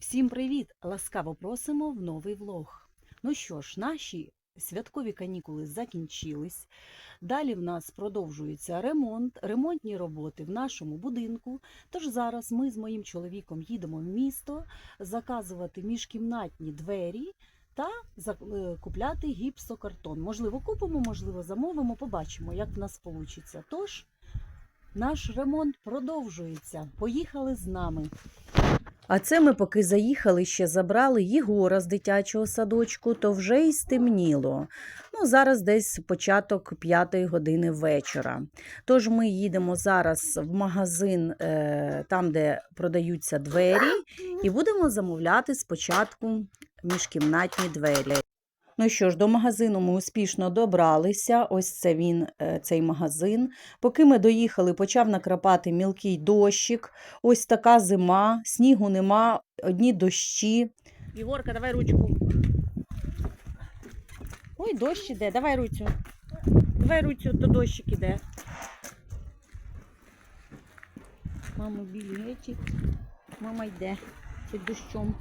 Всім привіт! Ласкаво просимо в новий влог. Ну що ж, наші святкові канікули закінчились. Далі в нас продовжується ремонт, ремонтні роботи в нашому будинку. Тож зараз ми з моїм чоловіком їдемо в місто заказувати міжкімнатні двері та е, купляти гіпсокартон. Можливо, купимо, можливо, замовимо, побачимо, як в нас вийде. Тож, наш ремонт продовжується. Поїхали з нами. А це ми поки заїхали, ще забрали Єгора з дитячого садочку, то вже й стемніло. Ну, зараз десь початок п'ятої години вечора. Тож ми їдемо зараз в магазин, е, там, де продаються двері, і будемо замовляти спочатку міжкімнатні двері. Ну що ж, до магазину ми успішно добралися. Ось це він, е, цей магазин. Поки ми доїхали, почав накрапати мілкий дощик. Ось така зима, снігу нема, одні дощі. Єгорка, давай ручку. Ой, дощ іде, давай руцю. Давай руцю, то дощик іде. Мамо, білі речі. Мама йде під дощом.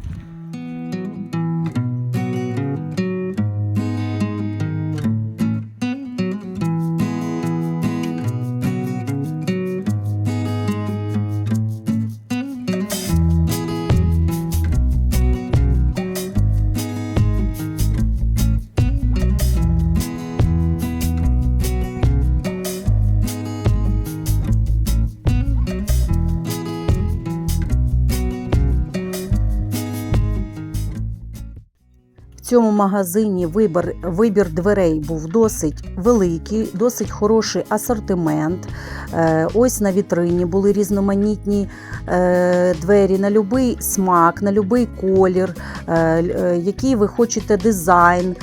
Цьому магазині вибір, вибір дверей був досить великий, досить хороший асортимент. Е, Ось на вітрині були різноманітні е, двері на будь-який смак, на будь-який колір, е, який ви хочете дизайн,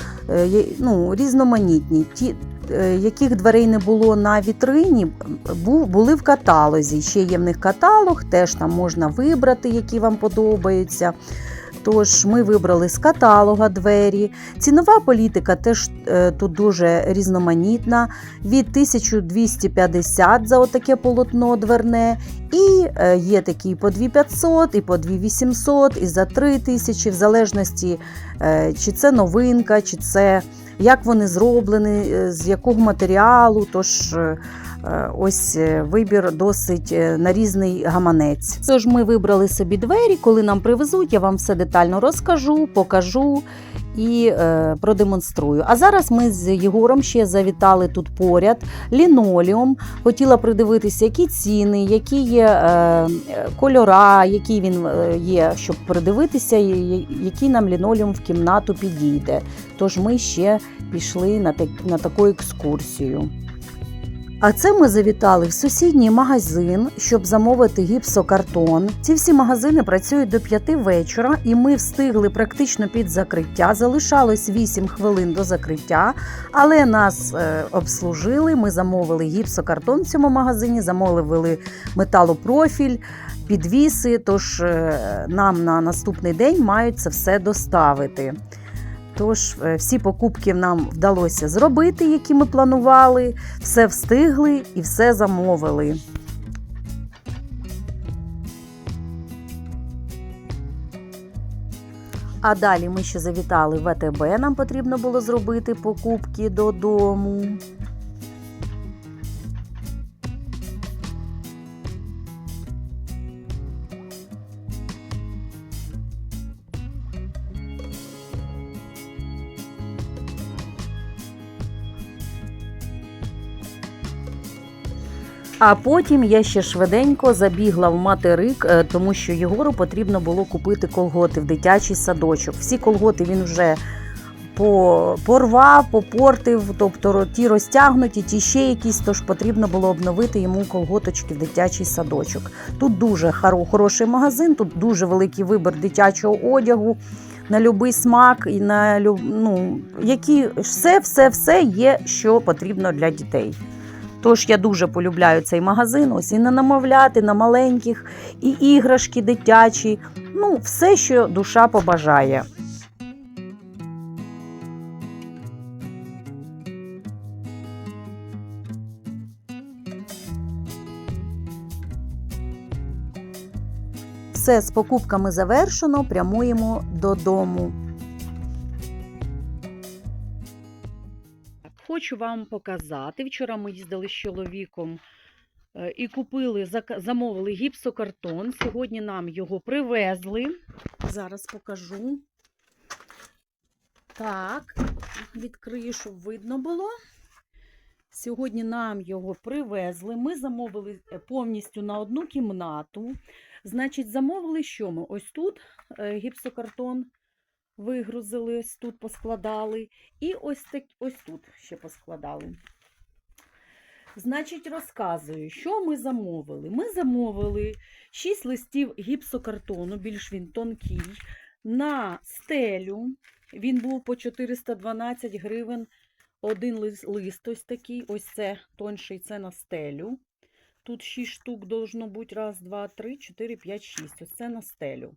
ну, різноманітні. Ті, яких дверей не було на вітрині, були в каталозі. Ще є в них каталог, теж там можна вибрати, які вам подобаються. Тож ми вибрали з каталога двері. Цінова політика теж е, тут дуже різноманітна. Від 1250 за отаке полотно дверне. І е, є такі по 2500, і по 2800, і за 3000, в залежності, е, чи це новинка, чи це як вони зроблені, е, з якого матеріалу. Тож ось вибір досить на різний гаманець. Тож ми вибрали собі двері. Коли нам привезуть, я вам все детально розкажу, покажу і е, продемонструю. А зараз ми з Єгором ще завітали тут поряд лінолеум. Хотіла придивитися, які ціни, які є е, кольора, які він е, є, щоб придивитися, який нам лінолеум в кімнату підійде. Тож ми ще пішли на, так, на таку екскурсію. А це ми завітали в сусідній магазин, щоб замовити гіпсокартон. Ці всі магазини працюють до п'яти вечора, і ми встигли практично під закриття. Залишалось 8 хвилин до закриття, але нас е, обслужили. Ми замовили гіпсокартон в цьому магазині, замовили металопрофіль, підвіси. Тож е, нам на наступний день мають це все доставити. Тож е, всі покупки нам вдалося зробити, які ми планували, все встигли і все замовили. А далі ми ще завітали в ВТБ, нам потрібно було зробити покупки додому. А потім я ще швиденько забігла в материк, е, тому що Єгору потрібно було купити колготи в дитячий садочок. Всі колготи він вже порвав, попортив, тобто ті розтягнуті, ті ще якісь, тож потрібно було обновити йому колготочки в дитячий садочок. Тут дуже хоро- хороший магазин, тут дуже великий вибір дитячого одягу. На будь-який смак і на ну, які все, все, все є, що потрібно для дітей. Тож я дуже полюбляю цей магазин, ось і на намовляти, на маленьких, і іграшки дитячі. Ну, все, що душа побажає. Все з покупками завершено, прямуємо додому. Хочу вам показати. Вчора ми їздили з чоловіком е, і купили, замовили гіпсокартон. Сьогодні нам його привезли. Зараз покажу. Так, відкрию, щоб видно було. Сьогодні нам його привезли. Ми замовили е, повністю на одну кімнату. Значить, замовили що ми? Ось тут е, гіпсокартон вигрузили, ось тут поскладали. І ось, так, ось тут ще поскладали. Значить, розказую, що ми замовили. Ми замовили 6 листів гіпсокартону, більш він тонкий, на стелю. Він був по 412 гривень. Один лис- лист ось такий, ось це тонший, це на стелю. Тут 6 штук должно бути. Раз, два, три, чотири, п'ять, шість. Ось це на стелю.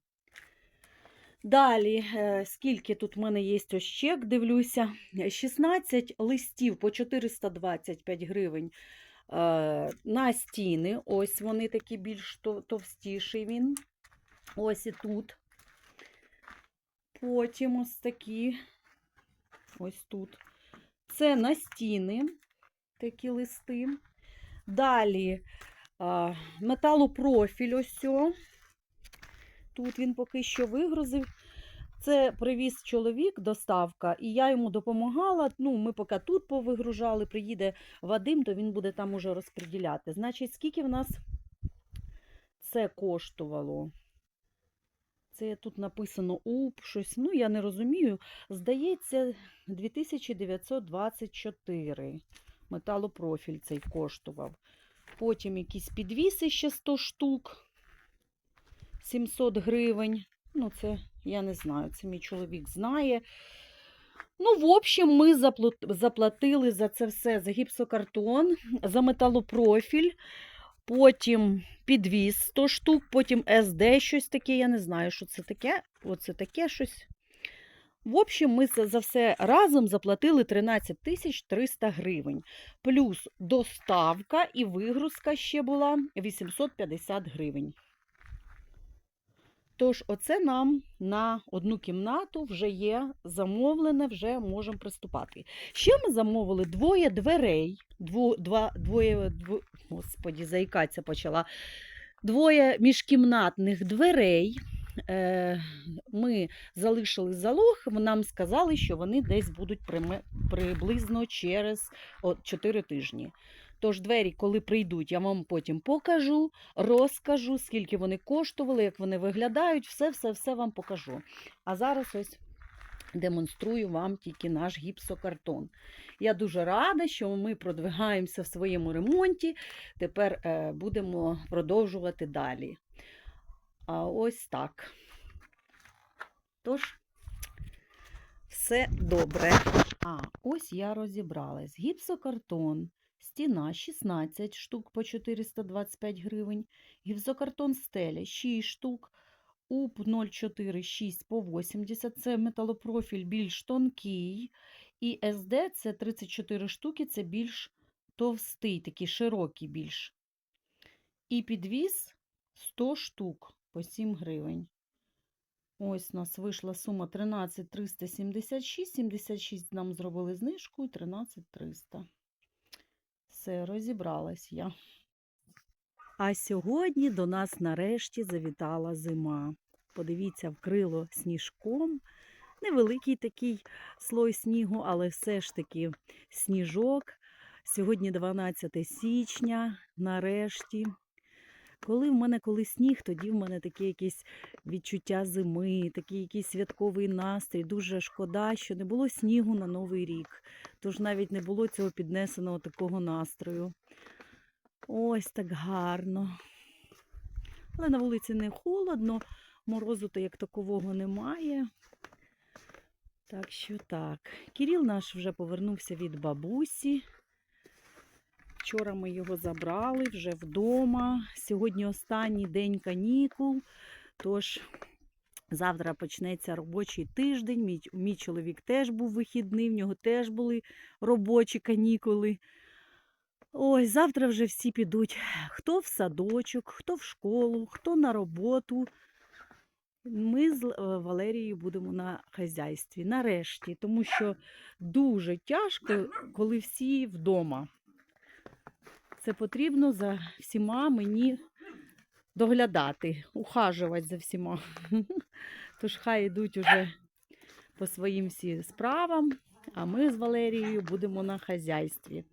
Далі, е, скільки тут в мене є ось чек, дивлюся. 16 листів по 425 гривень е, на стіни. Ось вони такі більш то- товстіші він. Ось і тут. Потім ось такі. Ось тут. Це на стіни такі листи. Далі а, металопрофіль ось. о. Тут він поки що вигрузив. Це привіз чоловік, доставка, і я йому допомагала. Ну, ми поки тут повигружали, приїде Вадим, то він буде там уже розподіляти. Значить, скільки в нас це коштувало? Це тут написано УП, щось, ну я не розумію. Здається, 2924 металопрофіль цей коштував. Потім якісь підвіси ще 100 штук, 700 гривень. Ну, це я не знаю, це мій чоловік знає. Ну, в общем, ми заплатили за це все за гіпсокартон, за металопрофіль, потім підвіз 100 штук, потім СД щось таке, я не знаю, що це таке. Оце таке щось. В общем, ми за все разом заплатили 13 тисяч 300 гривень. Плюс доставка і вигрузка ще була 850 гривень. Тож, оце нам на одну кімнату вже є замовлене, вже можемо приступати. Ще ми замовили двоє дверей, дво, два, двоє, дво, господі, заїкатися почала. Двоє міжкімнатних дверей. Е, ми залишили залог, нам сказали, що вони десь будуть приблизно через от, 4 тижні. Тож двері, коли прийдуть, я вам потім покажу, розкажу, скільки вони коштували, як вони виглядають, все-все-все вам покажу. А зараз ось демонструю вам тільки наш гіпсокартон. Я дуже рада, що ми продвигаємося в своєму ремонті. Тепер е, будемо продовжувати далі. А ось так. Тож, все добре. А, ось я розібралась. Гіпсокартон. Стіна 16 штук по 425 гривень. Гіпсокартон стеля 6 штук. УП 046 по 80. Це металопрофіль більш тонкий. І СД це 34 штуки, це більш товстий, такий широкий більш. І підвіз 100 штук по 7 гривень. Ось у нас вийшла сума 13 376. 76 нам зробили знижку і 13 300. Все, розібралась я. А сьогодні до нас нарешті завітала зима. Подивіться, вкрило сніжком. Невеликий такий слой снігу, але все ж таки сніжок. Сьогодні 12 січня, нарешті. Коли в мене коли сніг, тоді в мене таке якесь відчуття зими, такий якийсь святковий настрій. Дуже шкода, що не було снігу на Новий рік. Тож навіть не було цього піднесеного такого настрою. Ось так гарно. Але на вулиці не холодно, морозу то як такового немає. Так що так. Кіріл наш вже повернувся від бабусі. Вчора ми його забрали вже вдома. Сьогодні останній день канікул. Тож завтра почнеться робочий тиждень. Мій, мій чоловік теж був вихідний, в нього теж були робочі канікули. Ой, завтра вже всі підуть. Хто в садочок, хто в школу, хто на роботу. Ми з е, Валерією будемо на хазяйстві, нарешті, тому що дуже тяжко, коли всі вдома. Це потрібно за всіма мені доглядати, ухажувати за всіма. Тож хай йдуть уже по своїм всі справам, а ми з Валерією будемо на хазяйстві.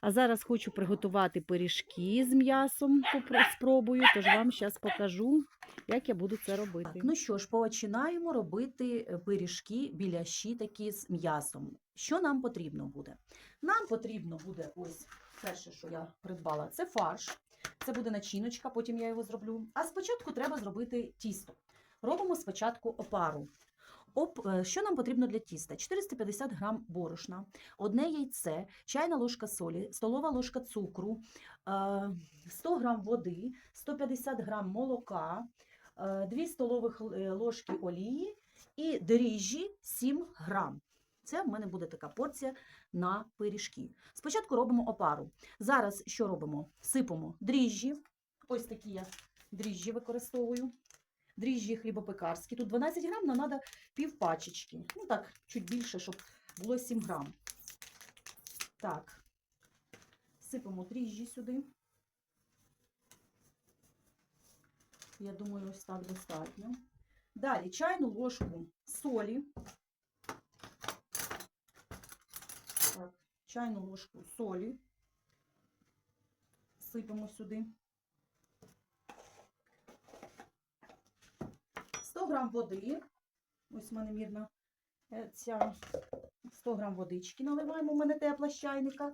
А зараз хочу приготувати пиріжки з м'ясом, спробую, тож вам зараз покажу, як я буду це робити. Так, ну що ж, починаємо робити е, пиріжки біляші такі з м'ясом. Що нам потрібно буде? Нам потрібно буде ось перше, що я придбала, це фарш. Це буде начиночка, потім я його зроблю. А спочатку треба зробити тісто. Робимо спочатку опару. Оп, е, що нам потрібно для тіста? 450 грам борошна, одне яйце, чайна ложка солі, столова ложка цукру, е, 100 грам води, 150 грам молока, 2 столових е, ложки олії і дріжджі 7 грам. Це в мене буде така порція на пиріжки. Спочатку робимо опару. Зараз що робимо? Сипемо дріжджі. Ось такі я дріжджі використовую. Дріжджі хлібопекарські. Тут 12 грам, але треба пів пачечки. Ну так, чуть більше, щоб було 7 грам. Так. Сипемо дріжджі сюди. Я думаю, ось так достатньо. Далі чайну ложку солі. Так, чайну ложку солі. Сипемо сюди. 100 грам води. Ось в мене мірна е, ця 100 грам водички наливаємо, у мене тепла з чайника.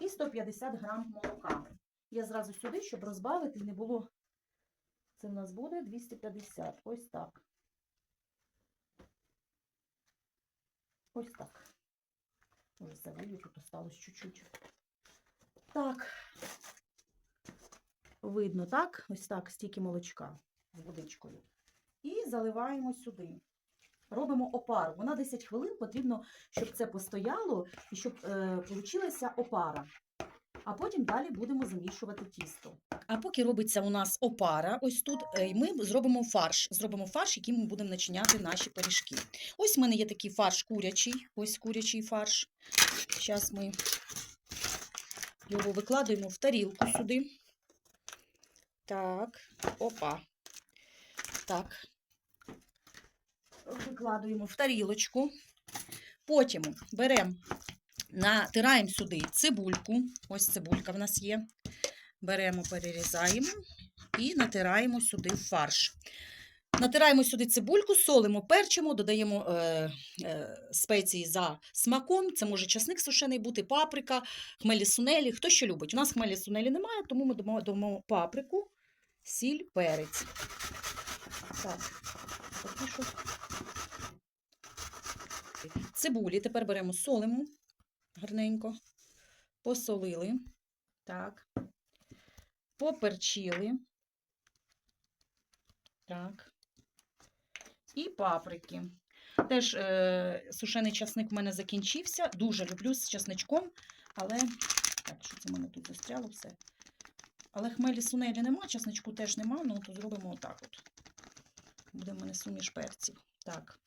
І 150 грам молока. Я зразу сюди, щоб розбавити, не було. Це в нас буде 250. Ось так. Ось так. Може, завилю, тут осталось чуть-чуть. Так. Видно, так? Ось так, стільки молочка з водичкою. І заливаємо сюди. Робимо опару. Вона 10 хвилин потрібно, щоб це постояло і щоб е, получилася опара. А потім далі будемо замішувати тісто. А поки робиться у нас опара, ось тут е, ми зробимо фарш. Зробимо фарш, яким ми будемо начиняти наші пиріжки. Ось в мене є такий фарш курячий, ось курячий фарш. Зараз ми його викладаємо в тарілку сюди. Так, опа. Так. Викладуємо в тарілочку. Потім беремо, натираємо сюди цибульку. Ось цибулька в нас є. Беремо, перерізаємо і натираємо сюди фарш. Натираємо сюди цибульку, солимо, перчимо, додаємо е, е, спеції за смаком. Це може часник сушений бути, паприка, хмелі сунелі. Хто що любить. У нас хмелі сунелі немає, тому ми дамо, дамо паприку, сіль, перець. Так. Цибулі тепер беремо, солимо гарненько, посолили. Так. Поперчили. Так. І паприки. Теж е, сушений часник в мене закінчився. Дуже люблю з часничком, але. Так, що це в мене тут застряло все? Але хмелі сунелі нема, часничку теж нема, ну то зробимо отак от. Буде в мене суміш перців. Так.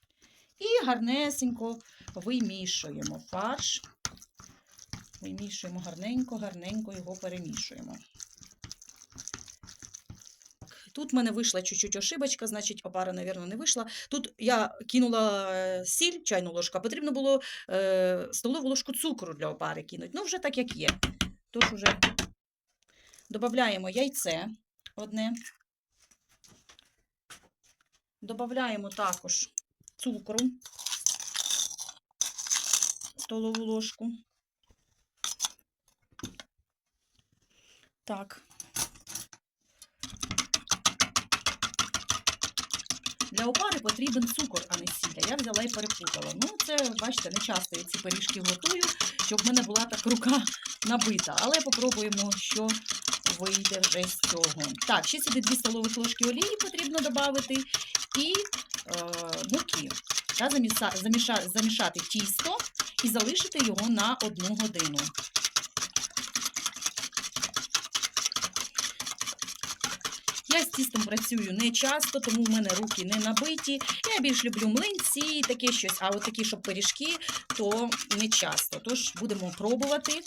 І гарнесенько вимішуємо фарш. Вимішуємо гарненько, гарненько його перемішуємо. Тут в мене вийшла чуть-чуть ошибочка, значить, опара, мабуть, не вийшла. Тут я кинула е, сіль, чайну ложку, а потрібно було е, столову ложку цукру для опари кинути. Ну, вже так, як є. Тож вже додаємо яйце одне. Додаємо також цукру, столову ложку. Так. Для опари потрібен цукор, а не сілля. Я взяла і перепутала. Ну, це, бачите, не часто я ці пиріжки готую, щоб в мене була так рука набита. Але попробуємо, що вийде вже з цього. Так, ще сюди 2 столових ложки олії потрібно додати і е, муки. Та заміса, заміша, замішати тісто і залишити його на 1 годину. Я з тістом працюю не часто, тому в мене руки не набиті. Я більш люблю млинці, і таке щось, а от такі, щоб пиріжки, то не часто. Тож будемо пробувати.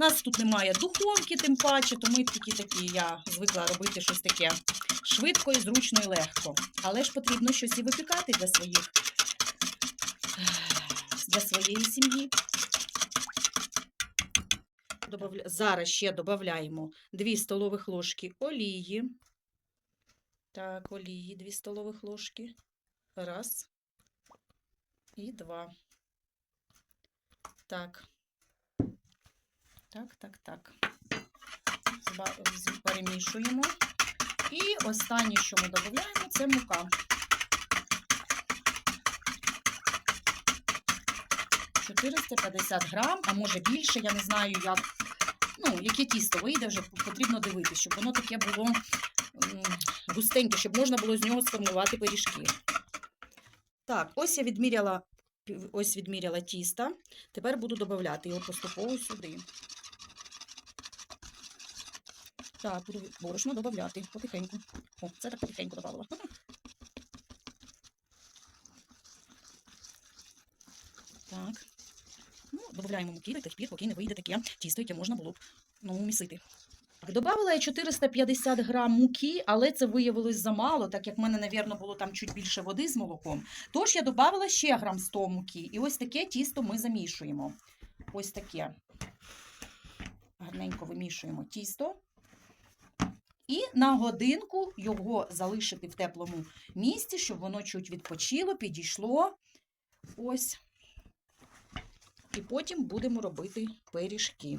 У нас тут немає духовки, тим паче, то ми тільки такі, я звикла робити щось таке швидко і зручно і легко. Але ж потрібно щось і випікати для своїх для своєї сім'ї. Зараз ще додаємо 2 столових ложки олії. Так, олії 2 столових ложки. Раз. І два. Так. Так, так, так. Перемішуємо. І останнє, що ми додаємо, це мука. 450 грам, а може більше, я не знаю, як, ну, яке тісто вийде, вже потрібно дивитися, щоб воно таке було густеньке, щоб можна було з нього сформувати пиріжки. Так, ось я відміряла, ось відміряла тіста. Тепер буду додавати його поступово сюди. Так, буду борошно додавати потихеньку. О, це так потихеньку додавала. Так. Ну, додаємо муки до тих пір, поки не вийде таке тісто, яке можна було б ну, місити. Добавила я 450 грам муки, але це виявилось замало, так як в мене, напевно, було там чуть більше води з молоком. Тож я додавала ще грам 100 муки. І ось таке тісто ми замішуємо. Ось таке. Гарненько вимішуємо тісто. І на годинку його залишити в теплому місці, щоб воно чуть відпочило, підійшло. Ось. І потім будемо робити пиріжки.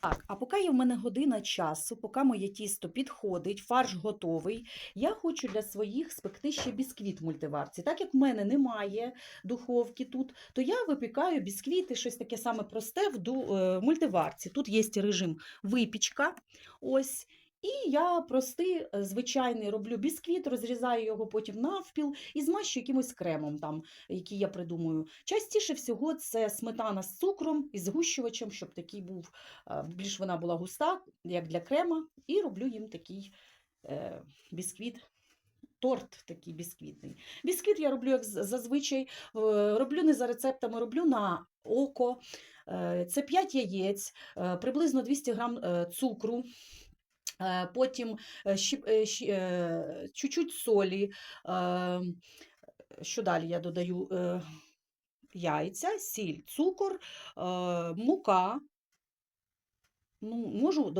Так, а поки є в мене година часу, поки моє тісто підходить, фарш готовий, я хочу для своїх спекти ще бісквіт в мультиварці. Так як в мене немає духовки тут, то я випікаю бісквіти, щось таке саме просте в е, мультиварці. Тут є режим випічка. Ось. І я простий, е, звичайний роблю бісквіт, розрізаю його потім навпіл і змащую якимось кремом, там, який я придумаю. Частіше всього це сметана з цукром і згущувачем, щоб такий був, е, більш вона була густа, як для крема, і роблю їм такий е, бісквіт. Торт такий бісквітний. Бісквіт я роблю, як зазвичай, роблю не за рецептами, роблю на око. Е, Це 5 яєць, приблизно 200 грам е, цукру, потім щіп- е, щ- е, чуть-чуть солі. Що далі я додаю? Яйця, сіль, цукор, мука. Ну, можу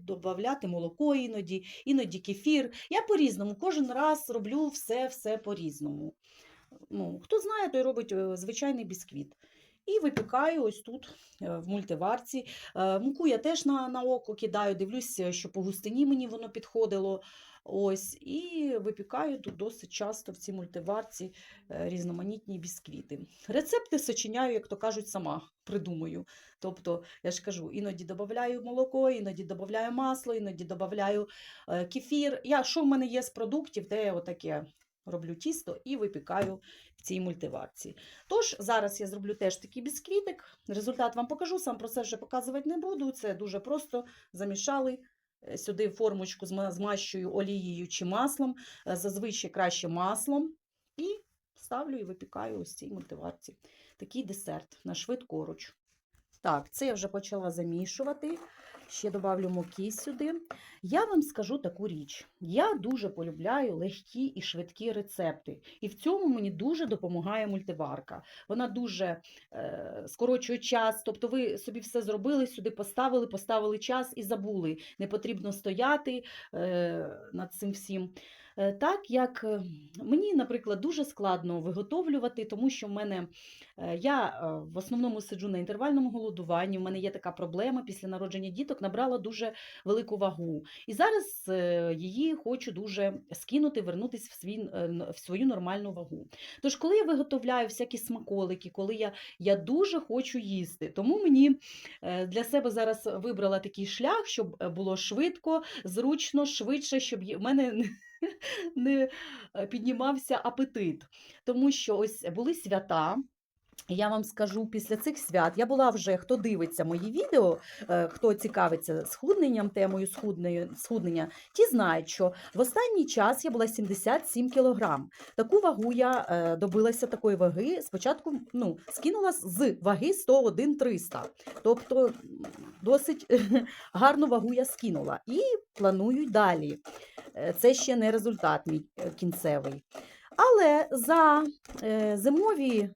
додати молоко іноді, іноді кефір. Я по-різному, кожен раз роблю все-все по-різному. Ну, хто знає, той робить е, звичайний бісквіт. І випікаю ось тут е, в мультиварці. Е, Муку я теж на, на око кидаю, дивлюся, що по густині мені воно підходило. Ось, і випікаю тут досить часто в цій мультиварці е, різноманітні бісквіти. Рецепти сочиняю, як то кажуть, сама придумую. Тобто, я ж кажу, іноді додаю молоко, іноді додаю масло, іноді додаю е, кефір. Я, що в мене є з продуктів, те отаке роблю тісто і випікаю в цій мультиварці. Тож, зараз я зроблю теж такий бісквітик. Результат вам покажу, сам процес вже показувати не буду. Це дуже просто замішали. е, Сюди формочку зма- змащую олією чи маслом, е, зазвичай краще маслом. І ставлю і випікаю ось цій мультиварці. Такий десерт на швидкоруч. Так, це я вже почала замішувати. Ще добавлю муки сюди. Я вам скажу таку річ. Я дуже полюбляю легкі і швидкі рецепти. І в цьому мені дуже допомагає мультиварка. Вона дуже е, скорочує час. Тобто ви собі все зробили, сюди поставили, поставили час і забули. Не потрібно стояти е, над цим всім. Е, Так як е, мені, наприклад, дуже складно виготовлювати, тому що в мене е, я в основному сиджу на інтервальному голодуванні. У мене є така проблема після народження діток, набрала дуже велику вагу. І зараз її хочу дуже скинути, вернутися в, свій, в свою нормальну вагу. Тож, коли я виготовляю всякі смаколики, коли я, я дуже хочу їсти, тому мені для себе зараз вибрала такий шлях, щоб було швидко, зручно, швидше, щоб в мене не- е, піднімався апетит. Тому що ось були свята. Я вам скажу після цих свят. Я була вже, хто дивиться мої відео, е, хто цікавиться схудненням, темою схуднення, ті знають, що в останній час я була 77 кілограм. Таку вагу я е, добилася такої ваги. Спочатку ну, скинула з ваги 101 300. Тобто досить гарну вагу я скинула. І планую далі. Е, Це ще не результат мій кінцевий. Але за зимові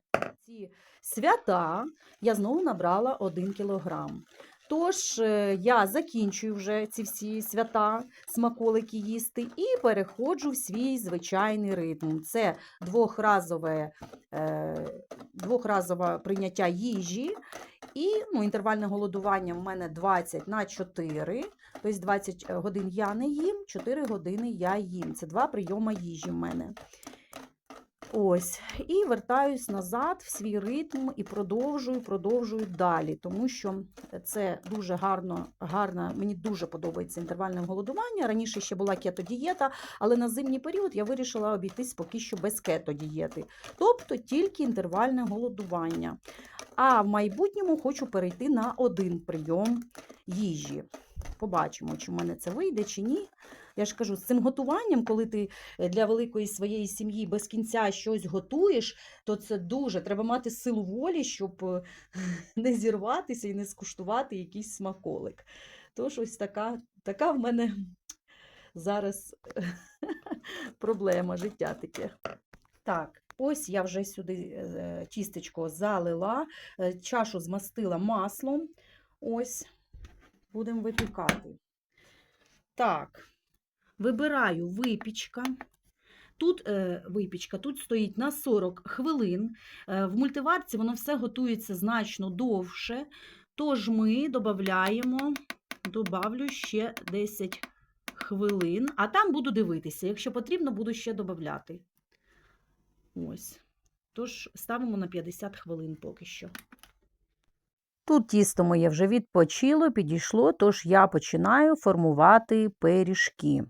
ці свята я знову набрала 1 кілограм. Тож е, я закінчую вже ці всі свята, смаколики їсти і переходжу в свій звичайний ритм. Це двохразове, е, двохразове прийняття їжі. І ну, інтервальне голодування в мене 20 на 4, тобто 20 годин я не їм, 4 години я їм. Це два прийоми їжі в мене. Ось, і вертаюсь назад в свій ритм і продовжую, продовжую далі, тому що це дуже гарно, гарна, мені дуже подобається інтервальне голодування. Раніше ще була кето-дієта, але на зимній період я вирішила обійтись поки що без кето-дієти, тобто тільки інтервальне голодування. А в майбутньому хочу перейти на один прийом їжі. Побачимо, чи в мене це вийде, чи ні. Я ж кажу, з цим готуванням, коли ти е, для великої своєї сім'ї без кінця щось готуєш, то це дуже треба мати силу волі, щоб е, не зірватися і не скуштувати якийсь смаколик. Тож ось така, така в мене зараз проблема, життя таке. Так, ось я вже сюди е, тістечко залила, чашу змастила маслом. Ось, будемо випікати. Так, вибираю випічка. Тут е, випічка, тут стоїть на 40 хвилин. Е, в мультиварці воно все готується значно довше. Тож ми додаємо, добавлю ще 10 хвилин, а там буду дивитися. Якщо потрібно, буду ще додати. Ось. Тож ставимо на 50 хвилин поки що. Тут тісто моє вже відпочило, підійшло, тож я починаю формувати пиріжки.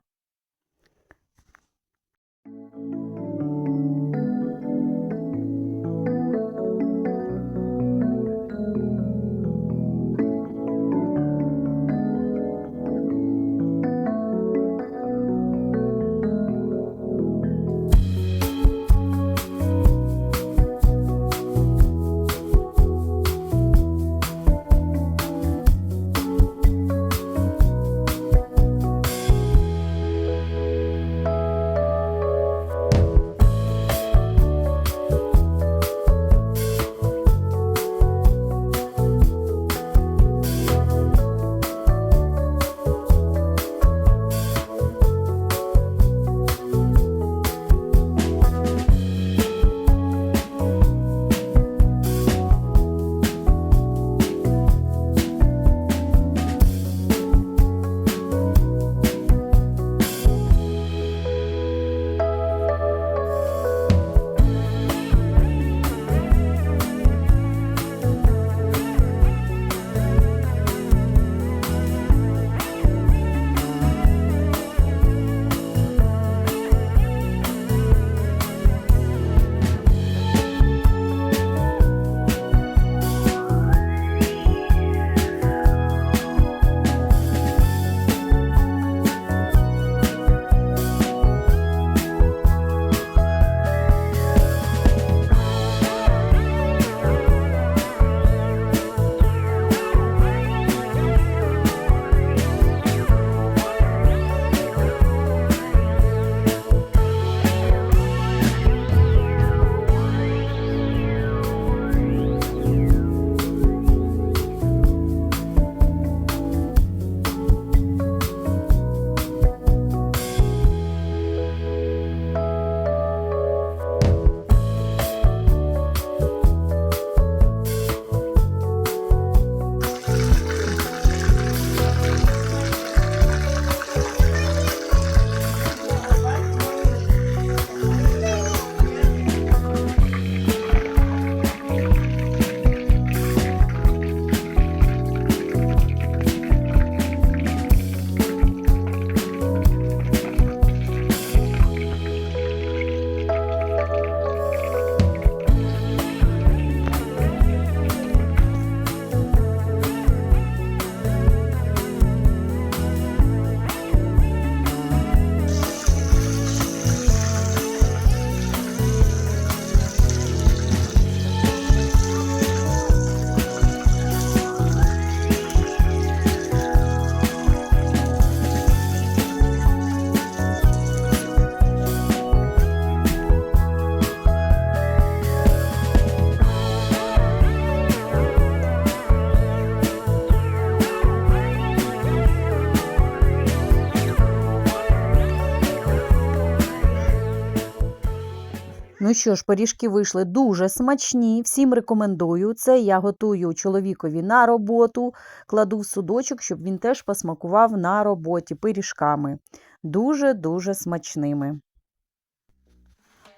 Ну що ж, пиріжки вийшли дуже смачні. Всім рекомендую. Це я готую чоловікові на роботу, кладу в судочок, щоб він теж посмакував на роботі пиріжками. Дуже-дуже смачними.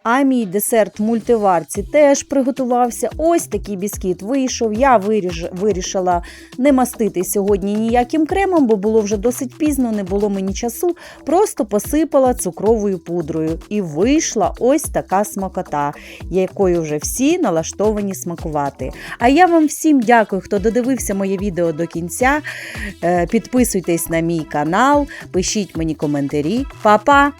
А мій десерт в мультиварці теж приготувався. Ось такий біскіт вийшов. Я виріж, вирішила не мастити сьогодні ніяким кремом, бо було вже досить пізно, не було мені часу. Просто посипала цукровою пудрою. І вийшла ось така смакота, якою вже всі налаштовані смакувати. А я вам всім дякую, хто додивився моє відео до кінця. Е, Підписуйтесь на мій канал, пишіть мені коментарі. Па-па!